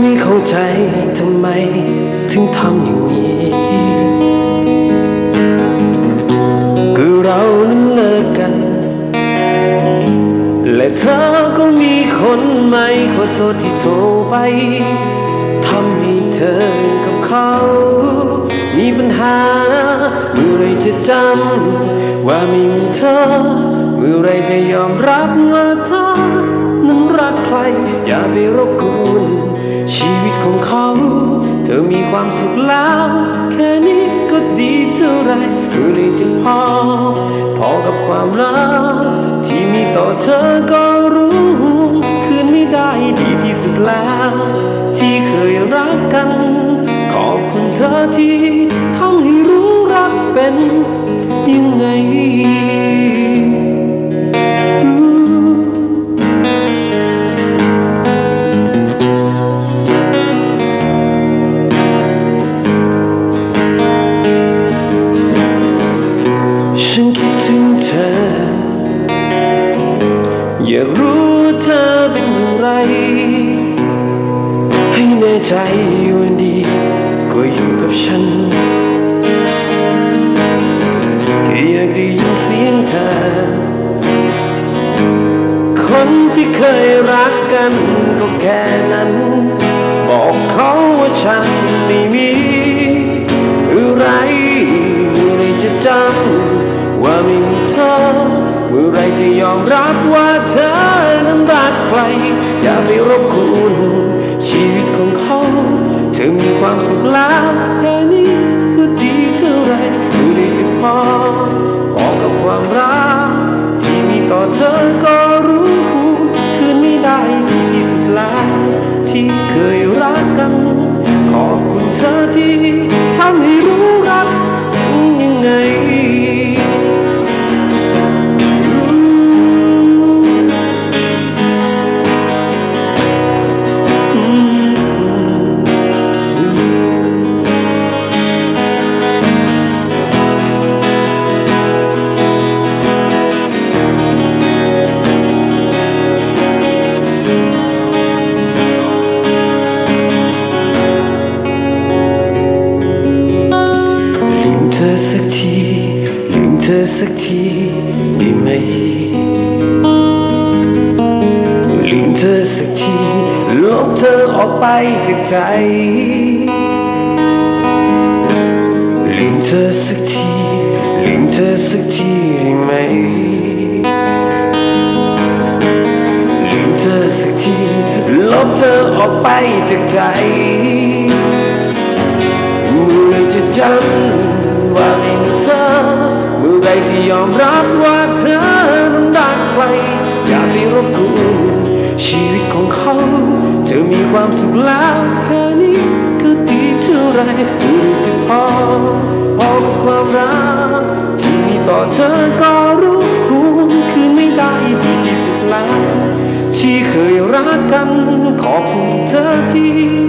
ไม่เข้าใจทำไมถึงทำอย่างนี้ คือเรานั้นเลิกกัน และเธอก็มีคนใหม่ขอโทษที่โทรไปทำให้เธอกับเขา มีปัญหา เมื่อไรจะจำว่าไม่มีเธอ เมื่อไรจะยอมรับว่าเธอนั้นรักใคร อย่าไปรบกวน ชีวิตของเขา เธอมีความสุขแล้ว แค่นี้ก็ดีเท่าไรเมื่อไรจะพอ พอกับความรักที่มีต่อเธอก็รู้ คืนไม่ได้ดีที่สุดแล้ว ที่เคยรักกัน ขอบคุณเธอที่ทำให้รู้รักเป็นยังไง ใจวันดีก็อยู่กับฉันแค่อยากได้ยินเสียงเธอ คนที่เคยรักกันก็แค่นั้น บอกเขาว่าฉันไม่มีอะไรเมื่อไรจะจำว่าไม่มีเธอ เมื่อไรจะยอมรับว่าเธอนั้นรักใคร อย่าไปรบกวน ความสุขแล้วแค่นี้ก็ดีเท่าไรเมื่อไรจะพอพอกับความรักที่มีต่อเธอก็รู้คืนนี้ได้ดีที่สุดแล้วที่เคยรัก สักทีลืมเธอสักทีได้ไหมลืมเธอสักทีลบเธอออกไปจากใจลืมเธอสักทีลืมเธอสักทีได้ไหมลืมเธอสักทีลบเธอออกไปจากใจเมื่อจะจำ ว่าไม่มีเธอ เมื่อไรที่ยอมรับว่าเธอนั้นรักใครอย่าไปรบกวนชีวิตของเขา เธอมีความสุขแล้วแค่นี้ก็ดีเท่าไรเมื่อจะพอพอกับความรักที่มีต่อเธอก็รู้คุณคือไม่ได้ดีที่สุดแล้วที่เคยรักกันขอบคุณเธอที่